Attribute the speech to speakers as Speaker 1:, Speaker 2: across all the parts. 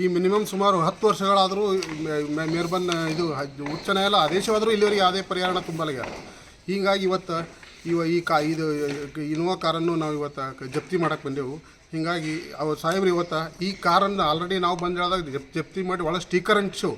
Speaker 1: ಈ ಮಿನಿಮಮ್ ಸುಮಾರು ಹತ್ತು ವರ್ಷಗಳಾದರೂ ಮೇರ್ಬನ್ ಇದು ಉಚ್ಚ ನ್ಯಾಯಾಲಯ ಆದೇಶವಾದರೂ ಇಲ್ಲಿವರೆಗೆ ಯಾವುದೇ ಪರಿಹಾರ ತುಂಬಲಾಗ್ಯಾರ ಹೀಗಾಗಿ ಇವತ್ತು ಇವ ಈ ಕಾ ಇದು ಇನೋವಾ ಕಾರನ್ನು ನಾವು ಇವತ್ತು ಜಪ್ತಿ ಮಾಡಕ್ಕೆ ಬಂದೆವು. ಹೀಗಾಗಿ ಅವ್ರು ಸಾಹೇಬ್ರು ಇವತ್ತು ಈ ಕಾರನ್ನು ಆಲ್ರೆಡಿ ನಾವು ಬಂದಾಗ ಜಪ್ ಜಪ್ತಿ ಮಾಡಿ ಒಳ ಸ್ಟೀಕರ್ ಅಂಟಿಸು.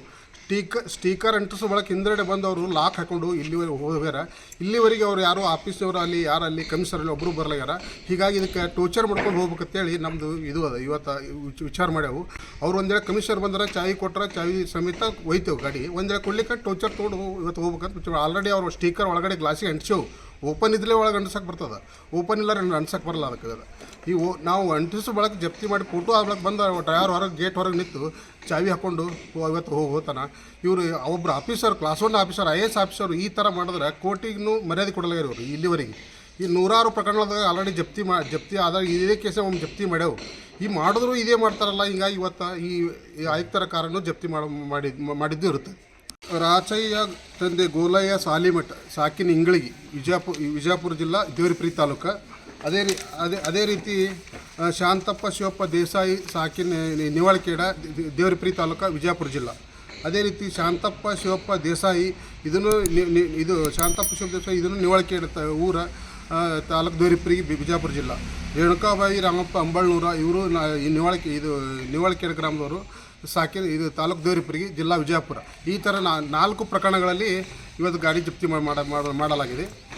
Speaker 1: ಸ್ಟೀಕರ್ ಸ್ಟೀಕರ್ ಅಂಟಿಸೋ ಬಳಕೆ ಹಿಂದ್ಗಡೆ ಬಂದು ಅವರು ಲಾಕ್ ಹಾಕೊಂಡು ಇಲ್ಲಿವರೆಗೆ ಹೋಗ್ಯಾರ. ಇಲ್ಲಿವರೆಗೆ ಅವ್ರು ಯಾರೋ ಆಫೀಸ್ನವರು ಅಲ್ಲಿ, ಯಾರು ಅಲ್ಲಿ ಕಮಿಷನರಲ್ಲಿ ಒಬ್ಬರು ಬರಲಾಗ್ಯಾರ. ಹೀಗಾಗಿ ಇದಕ್ಕೆ ಟೋರ್ಚರ್ ಮಾಡ್ಕೊಂಡು ಹೋಗ್ಬೇಕಂತೇಳಿ ನಮ್ಮದು ಇದು ಅದ, ಇವತ್ತು ವಿಚಾರ ಮಾಡ್ಯಾವು. ಅವ್ರು ಒಂದೇಳೆ ಕಮಿಷನರ್ ಬಂದ್ರೆ ಚಾಯಿ ಕೊಟ್ರೆ ಚಾವಿ ಸಮೇತ ಒಯ್ತೇವೆ ಗಾಡಿ. ಒಂದೇಳೆ ಕೊಡ್ಲಿಕ್ಕೆ ಟೋರ್ಚರ್ ತೊಗೊಂಡು ಇವತ್ತು ಹೋಗ್ಬೇಕಂತ ಆಲ್ರೆಡಿ ಅವರು ಸ್ಟೀಕರ್ ಒಳಗಡೆ ಗ್ಲಾಸಿಗೆ ಅಂಟಿಸೇವು ಓಪನ್ ಇದ್ರೆ ಒಳಗೆ ಅಂಟಿಸಕ್ಕೆ ಬರ್ತದೆ. ಓಪನ್ ಇಲ್ಲ ಅಂಟಿಸಕ್ಕೆ ಬರಲ್ಲ ಅದಕ್ಕೆ. ಅದು. ಈ ಓ, ನಾವು ಅಂಟಿಸು ಬಳಕೆ ಜಪ್ತಿ ಮಾಡಿ ಫೋಟೋ ಆ ಬಳಕೆ ಬಂದ ಟಯರ್ ಹೊರಗೆ, ಗೇಟ್ ಹೊರಗೆ ನಿಂತು ಚಾವಿ ಹಾಕ್ಕೊಂಡು ಇವತ್ತು ಹೋಗಿ ಹೋಗ್ತಾನ ಇವರು ಒಬ್ಬರು officer class one officer I A S officer ಈ ಥರ ಮಾಡಿದ್ರೆ ಕೋರ್ಟಿಗೂ ಮರ್ಯಾದೆ ಕೊಡಲ್ಲ ಇರೋರು ಇಲ್ಲಿವರೆಗೆ. ಈ ನೂರಾರು ಪ್ರಕರಣದಾಗ ಆಲ್ರೆಡಿ ಜಪ್ತಿ ಮಾ, ಜಪ್ತಿ ಆದಾಗ ಇದೇ ಕೇಸ ಒಮ್ಮೆ ಜಪ್ತಿ ಮಾಡ್ಯಾವು. ಈ ಮಾಡಿದ್ರು ಇದೇ ಮಾಡ್ತಾರಲ್ಲ, ಹಿಂಗಾಗಿ ಇವತ್ತು ಈ ಆಯುಕ್ತರ ಕಾರನ್ನು ಜಪ್ತಿ ಮಾಡಿ ಮಾಡಿದ್ ಮಾಡಿದ್ದು ಇರುತ್ತೆ. ರಾಚಯ್ಯ ತಂದೆ ಗೋಲಯ್ಯ ಸಾಲಿಮಠ, ಸಾಕಿನ ಇಂಗಳಿಗೆ ವಿಜಯಪುರ ವಿಜಯಪುರ ಜಿಲ್ಲಾ ದೇವರಿಪುರಿ ತಾಲೂಕು. ಅದೇ ರೀ, ಅದೇ ಅದೇ ರೀತಿ ಶಾಂತಪ್ಪ, ಶಿವಪ್ಪ, ದೇಸಾಯಿ, ಸಾಕಿನ ನಿವಾಳಕೇಡ ದೇವರಿಪುರಿ ತಾಲೂಕು ವಿಜಯಪುರ ಜಿಲ್ಲಾ. ಅದೇ ರೀತಿ ಶಾಂತಪ್ಪ, ಶಿವಪ್ಪ, ದೇಸಾಯಿ, ಇದನ್ನು ಇದು ಶಾಂತಪ್ಪ, ಶಿವಪ್ಪ, ದೇಸಾಯಿ, ಇದನ್ನು ನಿವಾಳಕೇಡ ಊರ ತಾಲೂಕು ದೇವರಿಪುರಿ ಬಿ- ವಿಜಯಪುರ ಜಿಲ್ಲಾ. ರೇಣುಕಾಬಾಯಿ, ರಾಮಪ್ಪ ಅಂಬಳ್ನೂರ ಇವರು ನಾ ನಿವಾಳ್ಕೆ, ಇದು, ನಿವಾಳಕೇಡ ಗ್ರಾಮದವರು. ಸಾಕಿ ಇದು ತಾಲೂಕು ದೇವರಿಪುರಿಗೆ ಜಿಲ್ಲಾ ವಿಜಯಪುರ. ಈ ಥರ ನಾಲ್ಕು ಪ್ರಕರಣಗಳಲ್ಲಿ ಇವತ್ತು ಗಾಡಿ ಜಪ್ತಿ ಮಾಡ ಮಾಡ- ಮಾಡ- ಮಾಡಲಾಗಿದೆ.